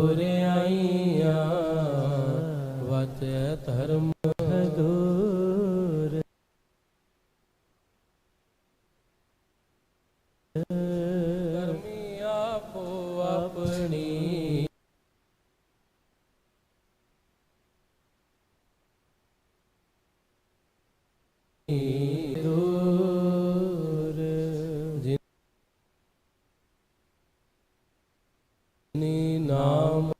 ਬੁਰਿਆਈਆਂ ਵਚੈ ਧਰਮ ਦੂਰ ਕਰਮੀ ਆਪੋ ਆਪਣੀ ਨਾਮ